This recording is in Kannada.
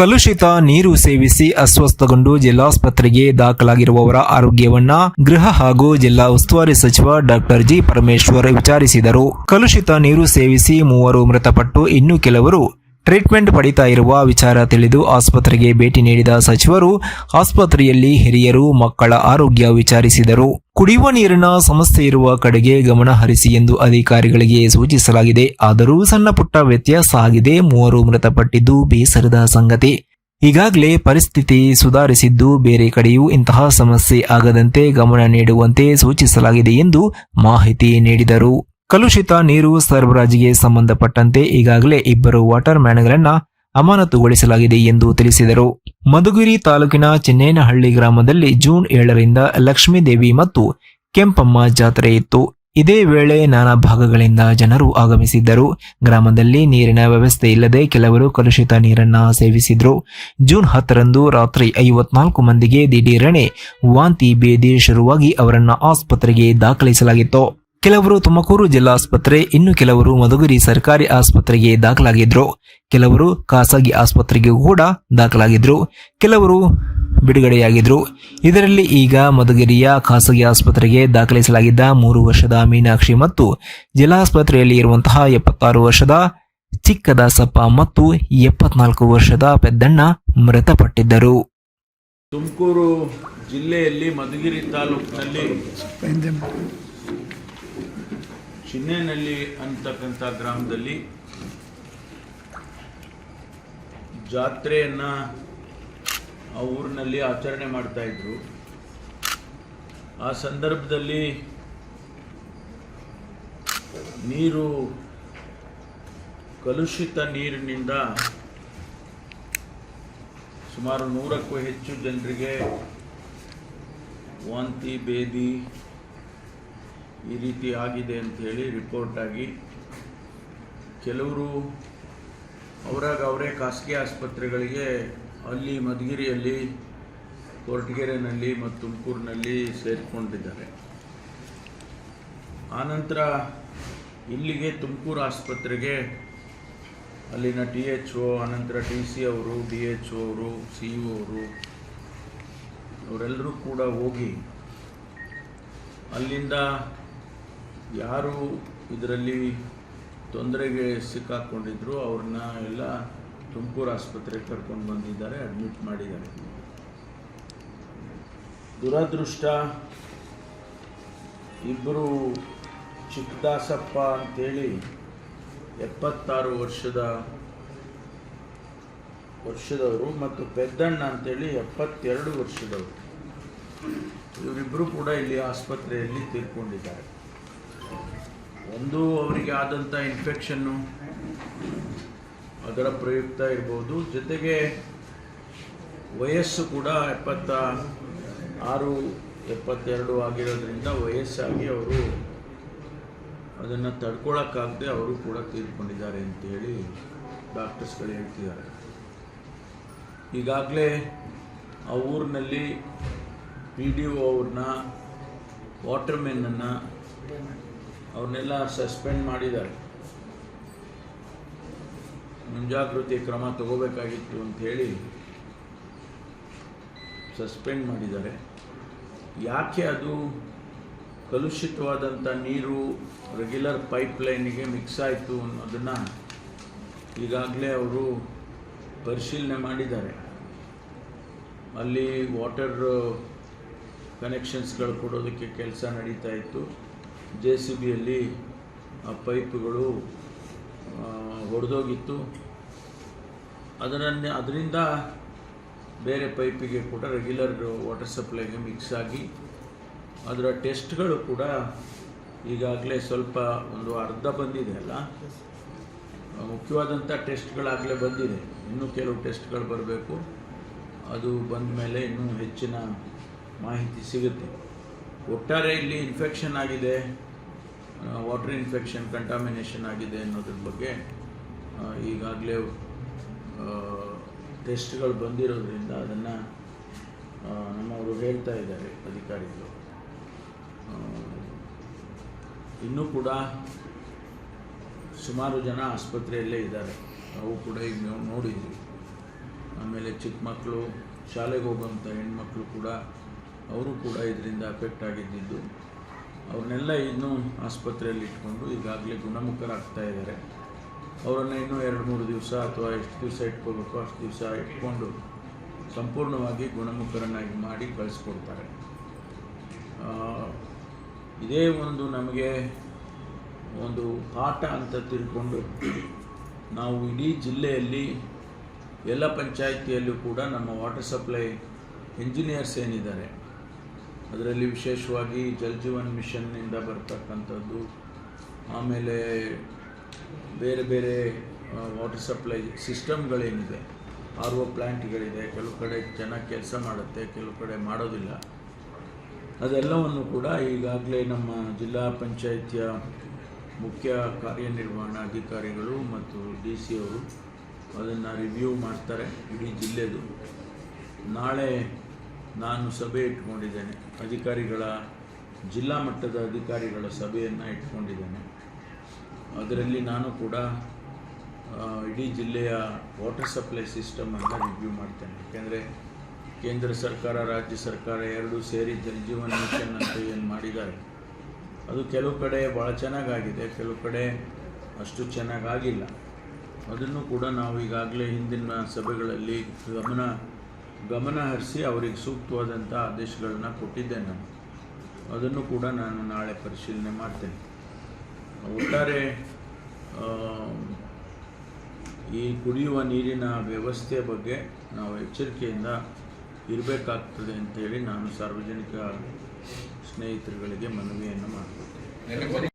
ಕಲುಷಿತ ನೀರು ಸೇವಿಸಿ ಅಸ್ವಸ್ಥಗೊಂಡು ಜಿಲ್ಲಾಸ್ಪತ್ರೆಗೆ ದಾಖಲಾಗಿರುವವರ ಆರೋಗ್ಯವನ್ನ ಗೃಹ ಹಾಗೂ ಜಿಲ್ಲಾ ಉಸ್ತುವಾರಿ ಸಚಿವ ಡಾಕ್ಟರ್ ಜಿ ಪರಮೇಶ್ವರ್ ವಿಚಾರಿಸಿದರು. ಕಲುಷಿತ ನೀರು ಸೇವಿಸಿ ಮೂವರು ಮೃತಪಟ್ಟು ಇನ್ನು ಕೆಲವರು ಟ್ರೀಟ್ಮೆಂಟ್ ಪಡಿತಾ ಇರುವ ವಿಚಾರ ತಿಳಿದು ಆಸ್ಪತ್ರೆಗೆ ಭೇಟಿ ನೀಡಿದ ಸಚಿವರು, ಆಸ್ಪತ್ರೆಯಲ್ಲಿ ಹಿರಿಯರು, ಮಕ್ಕಳ ಆರೋಗ್ಯ ವಿಚಾರಿಸಿದರು. ಕುಡಿಯುವ ನೀರಿನ ಸಮಸ್ಯೆ ಇರುವ ಕಡೆಗೆ ಗಮನ ಹರಿಸಿ ಎಂದು ಅಧಿಕಾರಿಗಳಿಗೆ ಸೂಚಿಸಲಾಗಿದೆ. ಆದರೂ ಸಣ್ಣ ಪುಟ್ಟ ವ್ಯತ್ಯಾಸ ಆಗಿದೆ. ಮೂವರು ಮೃತಪಟ್ಟಿದ್ದು ಬೇಸರದ ಸಂಗತಿ. ಈಗಾಗಲೇ ಪರಿಸ್ಥಿತಿ ಸುಧಾರಿಸಿದ್ದು ಬೇರೆ ಕಡೆಯೂ ಇಂತಹ ಸಮಸ್ಯೆ ಆಗದಂತೆ ಗಮನ ನೀಡುವಂತೆ ಸೂಚಿಸಲಾಗಿದೆ ಎಂದು ಮಾಹಿತಿ ನೀಡಿದರು. ಕಲುಷಿತ ನೀರು ಸರಬರಾಜಿಗೆ ಸಂಬಂಧಪಟ್ಟಂತೆ ಈಗಾಗಲೇ ಇಬ್ಬರು ವಾಟರ್ ಮ್ಯಾನ್ಗಳನ್ನ ಅಮಾನತುಗೊಳಿಸಲಾಗಿದೆ ಎಂದು ತಿಳಿಸಿದರು. ಮಧುಗಿರಿ ತಾಲೂಕಿನ ಚಿನ್ನೇನಹಳ್ಳಿ ಗ್ರಾಮದಲ್ಲಿ ಜೂನ್ ಏಳರಿಂದ ಲಕ್ಷ್ಮೀದೇವಿ ಮತ್ತು ಕೆಂಪಮ್ಮ ಜಾತ್ರೆ ಇತ್ತು. ಇದೇ ವೇಳೆ ನಾನಾ ಭಾಗಗಳಿಂದ ಜನರು ಆಗಮಿಸಿದ್ದರು. ಗ್ರಾಮದಲ್ಲಿ ನೀರಿನ ವ್ಯವಸ್ಥೆ ಇಲ್ಲದೆ ಕೆಲವರು ಕಲುಷಿತ ನೀರನ್ನ ಸೇವಿಸಿದ್ರು. ಜೂನ್ ಹತ್ತರಂದು ರಾತ್ರಿ ಐವತ್ನಾಲ್ಕು ಮಂದಿಗೆ ದಿಢೀರನೆ ವಾಂತಿ ಬೇದಿ ಶುರುವಾಗಿ ಅವರನ್ನ ಆಸ್ಪತ್ರೆಗೆ ದಾಖಲಿಸಲಾಗಿತ್ತು. ಕೆಲವರು ತುಮಕೂರು ಜಿಲ್ಲಾಸ್ಪತ್ರೆ ಇನ್ನು ಕೆಲವರು ಮಧುಗಿರಿ ಸರ್ಕಾರಿ ಆಸ್ಪತ್ರೆಗೆ ದಾಖಲಾಗಿದ್ರು. ಕೆಲವರು ಖಾಸಗಿ ಆಸ್ಪತ್ರೆಗೆ ಕೂಡ ದಾಖಲಾಗಿದ್ರು. ಕೆಲವರು ಬಿಡುಗಡೆಯಾಗಿದ್ರು. ಇದರಲ್ಲಿ ಈಗ ಮಧುಗಿರಿಯ ಖಾಸಗಿ ಆಸ್ಪತ್ರೆಗೆ ದಾಖಲಿಸಲಾಗಿದ್ದ ಮೂರು ವರ್ಷದ ಮೀನಾಕ್ಷಿ ಮತ್ತು ಜಿಲ್ಲಾಸ್ಪತ್ರೆಯಲ್ಲಿ ಇರುವಂತಹ ಎಪ್ಪತ್ತಾರು ವರ್ಷದ ಚಿಕ್ಕದಾಸಪ್ಪ ಮತ್ತು ಎಪ್ಪತ್ನಾಲ್ಕು ವರ್ಷದ ಪೆದ್ದಣ್ಣ ಮೃತಪಟ್ಟಿದ್ದರು. ತುಮಕೂರು ಜಿಲ್ಲೆಯಲ್ಲಿ ಮಧುಗಿರಿ ತಾಲೂಕಿನಲ್ಲಿ ಚಿನ್ನೇನಹಳ್ಳಿ ಅಂತಕ್ಕಂಥ ಗ್ರಾಮದಲ್ಲಿ ಜಾತ್ರೆಯನ್ನು ಆ ಊರಿನಲ್ಲಿ ಆಚರಣೆ ಮಾಡ್ತಾ ಇದ್ರು. ಆ ಸಂದರ್ಭದಲ್ಲಿ ನೀರು, ಕಲುಷಿತ ನೀರಿನಿಂದ ಸುಮಾರು ನೂರಕ್ಕೂ ಹೆಚ್ಚು ಜನರಿಗೆ ವಾಂತಿ ಭೇದಿ ಈ ರೀತಿ ಆಗಿದೆ ಅಂತ ಹೇಳಿ ರಿಪೋರ್ಟ್ ಆಗಿ ಕೆಲವರು ಅವರಾಗ ಅವರೇ ಖಾಸಗಿ ಆಸ್ಪತ್ರೆಗಳಿಗೆ ಅಲ್ಲಿ ಮಧುಗಿರಿಯಲ್ಲಿ, ಕೊರಟಗೆರೆನಲ್ಲಿ ಮತ್ತು ತುಮಕೂರಿನಲ್ಲಿ ಸೇರಿಕೊಂಡಿದ್ದಾರೆ. ಆನಂತರ ಇಲ್ಲಿಗೆ ತುಮಕೂರು ಆಸ್ಪತ್ರೆಗೆ ಅಲ್ಲಿನ ಟಿ ಎಚ್ ಒ, ಆನಂತರ ಟಿ ಸಿ ಅವರು, ಡಿ ಎಚ್ ಒ ಅವರು, ಸಿ ಇ ಅವರು, ಅವರೆಲ್ಲರೂ ಕೂಡ ಹೋಗಿ ಅಲ್ಲಿಂದ ಯಾರು ಇದರಲ್ಲಿ ತೊಂದರೆಗೆ ಸಿಕ್ಕಾಕ್ಕೊಂಡಿದ್ರು ಅವ್ರನ್ನ ಎಲ್ಲ ತುಮಕೂರು ಆಸ್ಪತ್ರೆಗೆ ಕರ್ಕೊಂಡು ಬಂದಿದ್ದಾರೆ ಅಡ್ಮಿಟ್ ಮಾಡಿದ್ದಾರೆ. ದುರದೃಷ್ಟ ಇಬ್ಬರು ಚಿಕ್ಕದಾಸಪ್ಪ ಅಂತೇಳಿ ಎಪ್ಪತ್ತಾರು ವರ್ಷದ, ವರ್ಷದವರು ಮತ್ತು ಪೆದ್ದಣ್ಣ ಅಂತೇಳಿ ಎಪ್ಪತ್ತೆರಡು ವರ್ಷದವರು. ಇವರಿಬ್ಬರು ಕೂಡ ಇಲ್ಲಿ ಆಸ್ಪತ್ರೆಯಲ್ಲಿ ತೀರ್ಕೊಂಡಿದ್ದಾರೆ. ಒಂದು ಅವರಿಗೆ ಆದಂಥ ಇನ್ಫೆಕ್ಷನ್ನು ಅದರ ಪ್ರಯುಕ್ತ ಇರ್ಬೋದು. ಜೊತೆಗೆ ವಯಸ್ಸು ಕೂಡ ಎಪ್ಪತ್ತ ಆರು ಎಪ್ಪತ್ತೆರಡು ಆಗಿರೋದ್ರಿಂದ ವಯಸ್ಸಾಗಿ ಅವರು ಅದನ್ನು ತಡ್ಕೊಳಕ್ಕಾಗದೆ ಅವರು ಕೂಡ ತೀರ್ಕೊಂಡಿದ್ದಾರೆ ಅಂತೇಳಿ ಡಾಕ್ಟರ್ಸ್ಗಳು ಹೇಳ್ತಿದ್ದಾರೆ. ಈಗಾಗಲೇ ಆ ಊರಿನಲ್ಲಿ ಪಿ ಡಿ ಒ ಅವ್ರನ್ನ ವಾಟರ್ಮೆನ್ನನ್ನು ಅವ್ರನ್ನೆಲ್ಲ ಸಸ್ಪೆಂಡ್ ಮಾಡಿದ್ದಾರೆ. ಮುಂಜಾಗೃತಿ ಕ್ರಮ ತಗೋಬೇಕಾಗಿತ್ತು ಅಂಥೇಳಿ ಸಸ್ಪೆಂಡ್ ಮಾಡಿದ್ದಾರೆ. ಯಾಕೆ ಅದು ಕಲುಷಿತವಾದಂಥ ನೀರು ರೆಗ್ಯುಲರ್ ಪೈಪ್ಲೈನಿಗೆ ಮಿಕ್ಸ್ ಆಯಿತು ಅನ್ನೋದನ್ನು ಈಗಾಗಲೇ ಅವರು ಪರಿಶೀಲನೆ ಮಾಡಿದ್ದಾರೆ. ಅಲ್ಲಿ ವಾಟರ್ ಕನೆಕ್ಷನ್ಸ್ಗಳು ಕೊಡೋದಕ್ಕೆ ಕೆಲಸ ನಡೀತಾ ಇತ್ತು. ಜೆ ಸಿ ಬಿಯಲ್ಲಿ, ಆ, ಪೈಪ್ಗಳು ಹೊಡೆದೋಗಿತ್ತು ಅದರನ್ನೇ ಅದರಿಂದ ಬೇರೆ ಪೈಪಿಗೆ ಕೂಡ ರೆಗ್ಯುಲರ್ ವಾಟರ್ ಸಪ್ಲೈಗೆ ಮಿಕ್ಸ್ ಆಗಿ, ಅದರ ಟೆಸ್ಟ್ಗಳು ಕೂಡ ಈಗಾಗಲೇ ಸ್ವಲ್ಪ ಒಂದು ಅರ್ಧ ಬಂದಿದೆ ಅಲ್ಲ? ಮುಖ್ಯವಾದಂಥ ಟೆಸ್ಟ್ಗಳಾಗಲೇ ಬಂದಿದೆ. ಇನ್ನೂ ಕೆಲವು ಟೆಸ್ಟ್ಗಳು ಬರಬೇಕು. ಅದು ಬಂದ ಮೇಲೆ ಇನ್ನೂ ಹೆಚ್ಚಿನ ಮಾಹಿತಿ ಸಿಗುತ್ತೆ. ಒಟ್ಟಾರೆ ಇಲ್ಲಿ ಇನ್ಫೆಕ್ಷನ್ ಆಗಿದೆ. ವಾಟರ್ ಇನ್ಫೆಕ್ಷನ್ ಕಂಟಾಮಿನೇಷನ್ ಆಗಿದೆ ಅನ್ನೋದ್ರ ಬಗ್ಗೆ ಈಗಾಗಲೇ ಟೆಸ್ಟ್ಗಳು ಬಂದಿರೋದ್ರಿಂದ ಅದನ್ನು ನಮ್ಮವರು ಹೇಳ್ತಾ ಇದ್ದಾರೆ ಅಧಿಕಾರಿಗಳು. ಇನ್ನೂ ಕೂಡ ಸುಮಾರು ಜನ ಆಸ್ಪತ್ರೆಯಲ್ಲೇ ಇದ್ದಾರೆ. ನಾವು ಕೂಡ ಈಗ ನಾವು ನೋಡಿದ್ವಿ. ಆಮೇಲೆ ಚಿಕ್ಕ ಮಕ್ಕಳು, ಶಾಲೆಗೆ ಹೋಗುವಂಥ ಹೆಣ್ಮಕ್ಳು ಕೂಡ, ಅವರು ಕೂಡ ಇದರಿಂದ ಅಫೆಕ್ಟ್ ಆಗಿದ್ದಿದ್ದು ಅವ್ರನ್ನೆಲ್ಲ ಇನ್ನೂ ಆಸ್ಪತ್ರೆಯಲ್ಲಿ ಇಟ್ಕೊಂಡು ಈಗಾಗಲೇ ಗುಣಮುಖರಾಗ್ತಾ ಇದ್ದಾರೆ. ಅವರನ್ನು ಇನ್ನೂ ಎರಡು ಮೂರು ದಿವಸ ಅಥವಾ ಎಷ್ಟು ದಿವಸ ಇಟ್ಕೋಬೇಕು ಅಷ್ಟು ದಿವಸ ಇಟ್ಕೊಂಡು ಸಂಪೂರ್ಣವಾಗಿ ಗುಣಮುಖರನ್ನಾಗಿ ಮಾಡಿ ಕಳಿಸ್ಕೊಡ್ತಾರೆ. ಇದೇ ಒಂದು ನಮಗೆ ಒಂದು ಪಾಠ ಅಂತ ತಿಳ್ಕೊಂಡು ನಾವು ಇಡೀ ಜಿಲ್ಲೆಯಲ್ಲಿ ಎಲ್ಲ ಪಂಚಾಯಿತಿಯಲ್ಲೂ ಕೂಡ ನಮ್ಮ ವಾಟರ್ ಸಪ್ಲೈ ಇಂಜಿನಿಯರ್ಸ್ ಏನಿದ್ದಾರೆ ಅದರಲ್ಲಿ ವಿಶೇಷವಾಗಿ ಜಲ್ ಜೀವನ್ ಮಿಷನ್ನಿಂದ ಬರ್ತಕ್ಕಂಥದ್ದು. ಆಮೇಲೆ ಬೇರೆ ಬೇರೆ ವಾಟರ್ ಸಪ್ಲೈ ಸಿಸ್ಟಮ್ಗಳೇನಿದೆ. ಆರ್ ಒ ಪ್ಲ್ಯಾಂಟ್ಗಳಿದೆ ಕೆಲವು ಕಡೆ ಚೆನ್ನಾಗಿ ಕೆಲಸ ಮಾಡುತ್ತೆ, ಕೆಲವು ಕಡೆ ಮಾಡೋದಿಲ್ಲ. ಅದೆಲ್ಲವನ್ನು ಕೂಡ ಈಗಾಗಲೇ ನಮ್ಮ ಜಿಲ್ಲಾ ಪಂಚಾಯಿತಿಯ ಮುಖ್ಯ ಕಾರ್ಯನಿರ್ವಹಣಾಧಿಕಾರಿಗಳು ಮತ್ತು ಡಿ ಸಿ ಅವರು ಅದನ್ನು ರಿವ್ಯೂ ಮಾಡ್ತಾರೆ ಇಡೀ ಜಿಲ್ಲೆದು. ನಾಳೆ ನಾನು ಸಭೆ ಇಟ್ಕೊಂಡಿದ್ದೇನೆ. ಅಧಿಕಾರಿಗಳ, ಜಿಲ್ಲಾ ಮಟ್ಟದ ಅಧಿಕಾರಿಗಳ ಸಭೆಯನ್ನು ಇಟ್ಕೊಂಡಿದ್ದೇನೆ. ಅದರಲ್ಲಿ ನಾನು ಕೂಡ ಇಡೀ ಜಿಲ್ಲೆಯ ವಾಟರ್ ಸಪ್ಲೈ ಸಿಸ್ಟಮನ್ನು ರಿವ್ಯೂ ಮಾಡ್ತೇನೆ. ಯಾಕೆಂದರೆ ಕೇಂದ್ರ ಸರ್ಕಾರ, ರಾಜ್ಯ ಸರ್ಕಾರ ಎರಡೂ ಸೇರಿ ಜಲ್ ಜೀವನ್ ಮಿಷನ್ ಅಂತ ಏನು ಮಾಡಿದ್ದಾರೆ. ಅದು ಕೆಲವು ಕಡೆ ಭಾಳ ಚೆನ್ನಾಗಾಗಿದೆ, ಕೆಲವು ಕಡೆ ಅಷ್ಟು ಚೆನ್ನಾಗಾಗಿಲ್ಲ. ಅದನ್ನು ಕೂಡ ನಾವು ಈಗಾಗಲೇ ಹಿಂದಿನ ಸಭೆಗಳಲ್ಲಿ ಗಮನ ಗಮನ ಹರಿಸಿ ಅವರಿಗೆ ಸೂಕ್ತವಾದಂಥ ಆದೇಶಗಳನ್ನು ಕೊಟ್ಟಿದ್ದೆ ನಾನು. ಅದನ್ನು ಕೂಡ ನಾನು ನಾಳೆ ಪರಿಶೀಲನೆ ಮಾಡ್ತೇನೆ. ಒಟ್ಟಾರೆ ಈ ಕುಡಿಯುವ ನೀರಿನ ವ್ಯವಸ್ಥೆಯ ಬಗ್ಗೆ ನಾವು ಎಚ್ಚರಿಕೆಯಿಂದ ಇರಬೇಕಾಗ್ತದೆ ಅಂತೇಳಿ ನಾನು ಸಾರ್ವಜನಿಕ ಸ್ನೇಹಿತರುಗಳಿಗೆ ಮನವಿಯನ್ನು ಮಾಡ್ಕೊಳ್ತೇನೆ.